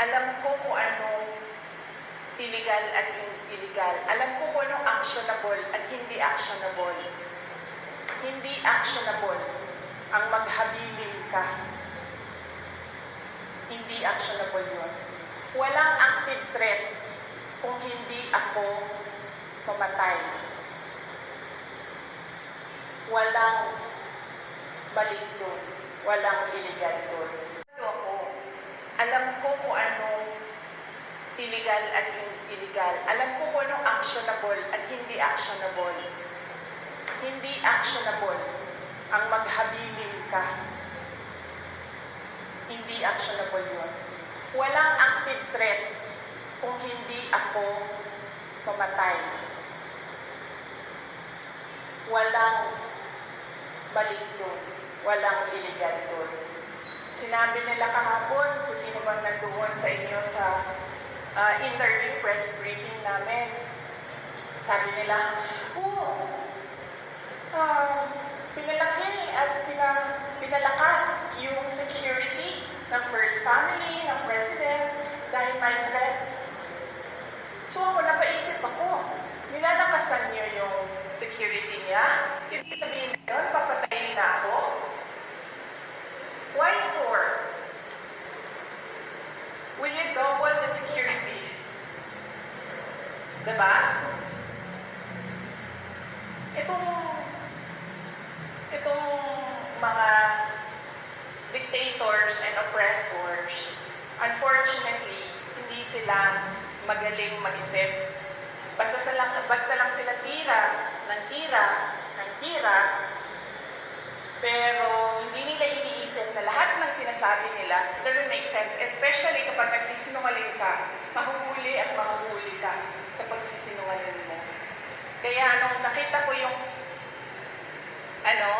Alam ko kung anong illegal at illegal. Alam ko kung anong actionable at hindi actionable. Hindi actionable ang maghabilin ka. Hindi actionable yun. Walang active threat kung hindi ako mamatay. Walang balik doon. Walang illegal doon. Alam ko kung anong illegal at illegal. Alam ko kung anong actionable at hindi actionable. Hindi actionable ang maghabilin ka. Hindi actionable yun. Walang active threat kung hindi ako mamatay. Walang balik doon. Walang illegal doon. Sinabi nila kahapon kung sino bang nandoon sa inyo sa ah, interview press briefing namin. Sabi nila, oo, ah, pinalaki at pina, pinalakas yung security ng first family, ng president, dahil may threat. So ako, napaisip ako, nilalakasan niyo yung security niya? Ibig sabihin yun, papatayin na ako? Why for? Will you double the security? Diba? Itong, itong mga dictators and oppressors, unfortunately, hindi sila magaling mag-isip. Basta, sa lang, basta lang sila tira, ng tira, ng tira, pero hindi nila iniisip na lahat ng sinasabi nila doesn't make sense, especially kapag nagsisinungaling ka, mahuhuli at mahuhuli ka. Kaya nung nakita ko yung ano,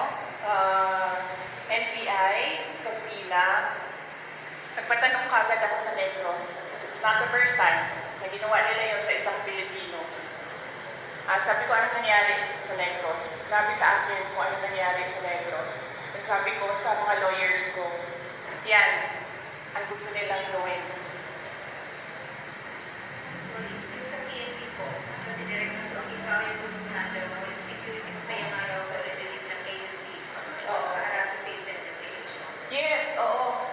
uh, NBI sa pila, nagpatanong kagad ako sa Negros. Kasi it's not the first time na ginawa nila yun sa isang Pilipino. Ah, sabi ko, ano nangyari sa Negros? Sinabi sa akin kung ano nangyari sa Negros. And sabi ko sa mga lawyers ko, yan,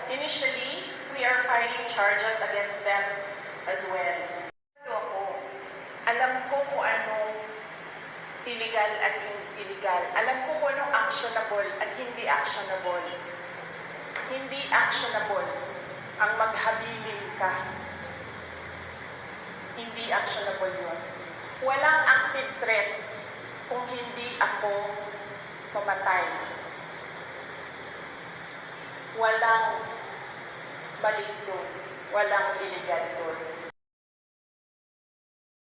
Initially, we are filing charges against them as well. Ano? Alam ko kung anong illegal at illegal. Alam ko kung anong actionable at hindi actionable. Hindi actionable ang maghabilin ka. Hindi actionable yun. Walang active threat kung hindi ako mamatay walang balik doon, walang illegal doon.